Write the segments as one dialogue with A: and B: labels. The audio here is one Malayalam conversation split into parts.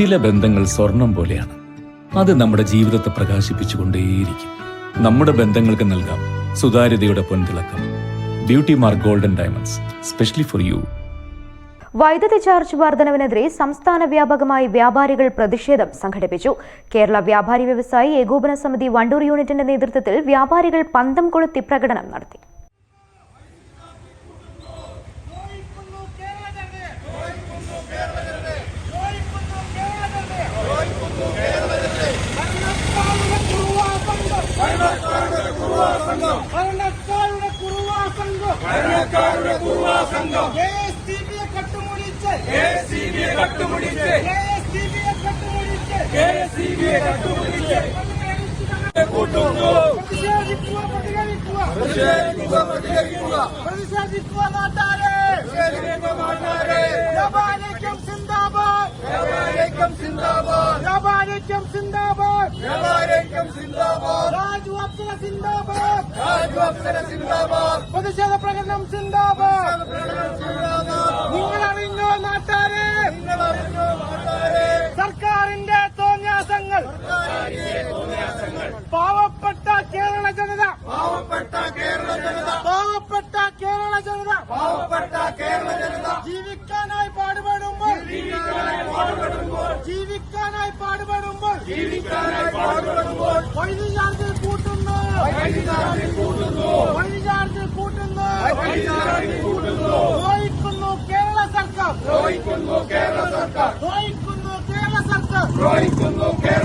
A: ചില ബന്ധങ്ങൾ സ്വർണം പോലെയാണ്. അത് നമ്മുടെ ജീവിതത്തെ പ്രകാശിപ്പിച്ചുകൊണ്ടേയിരിക്കും. നമ്മുടെ ബന്ധങ്ങൾക്ക് നൽകാം സുതാര്യതയുടെ പൊൻതിളക്കം. Beauty mark golden diamonds specially for you
B: വൈദ്യുതി ചാർജ് വർധനവിനെതിരെ സംസ്ഥാന വ്യാപകമായി വ്യാപാരികൾ പ്രതിഷേധം സംഘടിപ്പിച്ചു. കേരള വ്യാപാരി വ്യവസായി ഏകോപന സമിതി വണ്ടൂർ യൂണിറ്റിന്റെ നേതൃത്വത്തിൽ വ്യാപാരികൾ പന്തം കൊളുത്തി പ്രകടനം നടത്തി.
C: ഭരണക്കാരുടെ കുറുവാ സംഘം ഭരണക്കാരുടെ കുറുവാ സംഘം ഭരണക്കാരുടെ കുറുവാ സംഘം കെഎസ്ടിബിയെ കട്ടുമുടിച്ച് കെഎസ്ടിബിയെ കട്ടുമുടിച്ച് കെഎസ്ടിബിയെ കട്ടുമുടിച്ച് കെഎസ്ടിബിയെ കട്ടുമുടിച്ച് കൂട്ടുന്നു പ്രതിഷേധിക്കുക പ്രതികരിക്കുക പ്രതിഷേധിക്കുക പ്രതികരിക്കുക പ്രതിഷേധിക്കുക വ്യാപാരിക്കം സിന്ദാബാദ്. വ്യാപാരിക്കം സിന്ദാബാദ്. രാജു അപ്സര സിന്ദാബാദ്. രാജു അപ്സര സിന്ദാബാദ്. പ്രതിഷേധ പ്രകടനം സിന്ദാബാദ്. നിങ്ങൾ അറിഞ്ഞോ നാട്ടാരെ. സർക്കാരിന്റെ തോന്യാസങ്ങൾ പാവപ്പെട്ട കേരള ജനത. പാവപ്പെട്ട കേരള ജനത. പാവപ്പെട്ട കേരള ജനത. പാവപ്പെട്ട കേരള ജനത. ജീവിക്കാനായി പാടുപെടുമ്പോൾ ജീവിക്കാനായി പാടുപെടുമ്പോൾ ജീവിക്കാനായി പാടുപെടുമ്പോൾ വൈദ്യുതി ചാർജിൽ കൂട്ടുന്നു. വൈദ്യുതി ചാർജിൽ കൂട്ടുന്നു. വൈദ്യുതി ചാർജിൽ കൂട്ടുന്നു. വൈദ്യുതി ചാർജിൽ കൂട്ടുന്നു. ദ്രോഹിക്കുന്നു കേരള സർക്കാർ. ദ്രോഹിക്കുന്നു കേരള സർക്കാർ. ദ്രോഹിക്കുന്നു കേരള സർക്കാർ. ദ്രോഹിക്കുന്നു കേരള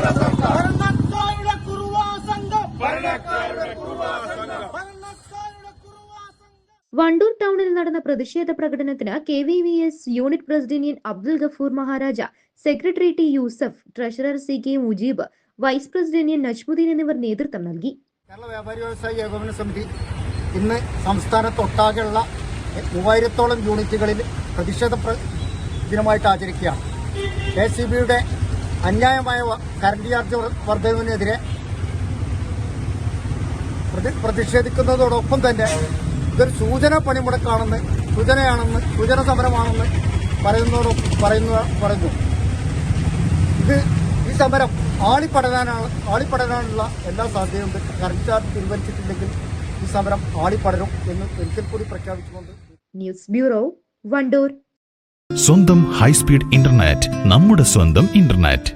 B: വണ്ടൂർ ടൗണിൽ നടന്ന പ്രതിഷേധ പ്രകടനത്തിന് K V V S unit president Abdul Gafoor Maharaja secretary T Yusuf treasurer C K Mujeeb vice president Najmuddeen എന്നിവർ നേതൃത്വം നൽകി.
D: കേരള വ്യാപാരി വ്യവസായി ഏകോപന സമിതി ഇന്ന് സംസ്ഥാനത്തൊട്ടാകെയുള്ള മൂവായിരത്തോളം യൂണിറ്റുകളിൽ പ്രതിഷേധ പ്ര- ദിനമായിട്ട് ആചരിക്കുകയാണ്. കെ സി ബിയുടെ അന്യായമായ കറണ്ട് ചാർജ് വർദ്ധനവിനെതിരെ പ്രതിഷേധിക്കുന്നതോടൊപ്പം തന്നെ ഇതൊരു സൂചന പണിമുടക്കാണെന്ന് സൂചനയാണെന്ന് സൂചന സമരമാണെന്ന് പറയുന്നതോട് പറയുന്ന പറയുന്നു. ഇത് ഈ സമരം ആളിപ്പടരാനാണ് ആളിപ്പടരാനുള്ള എല്ലാ സാധ്യതയുണ്ട്. കറണ്ട് ചാർജ് പിൻവലിച്ചിട്ടില്ലെങ്കിൽ ഈ സമരം ആളിപ്പടരും എന്ന് ഒരിക്കൽ കൂടി പ്രഖ്യാപിച്ചുകൊണ്ട്
B: ന്യൂസ് ബ്യൂറോ വണ്ടൂർ.
E: സ്വന്തം ഹൈസ്പീഡ് ഇന്റർനെറ്റ് നമ്മുടെ സ്വന്തം ഇന്റർനെറ്റ്.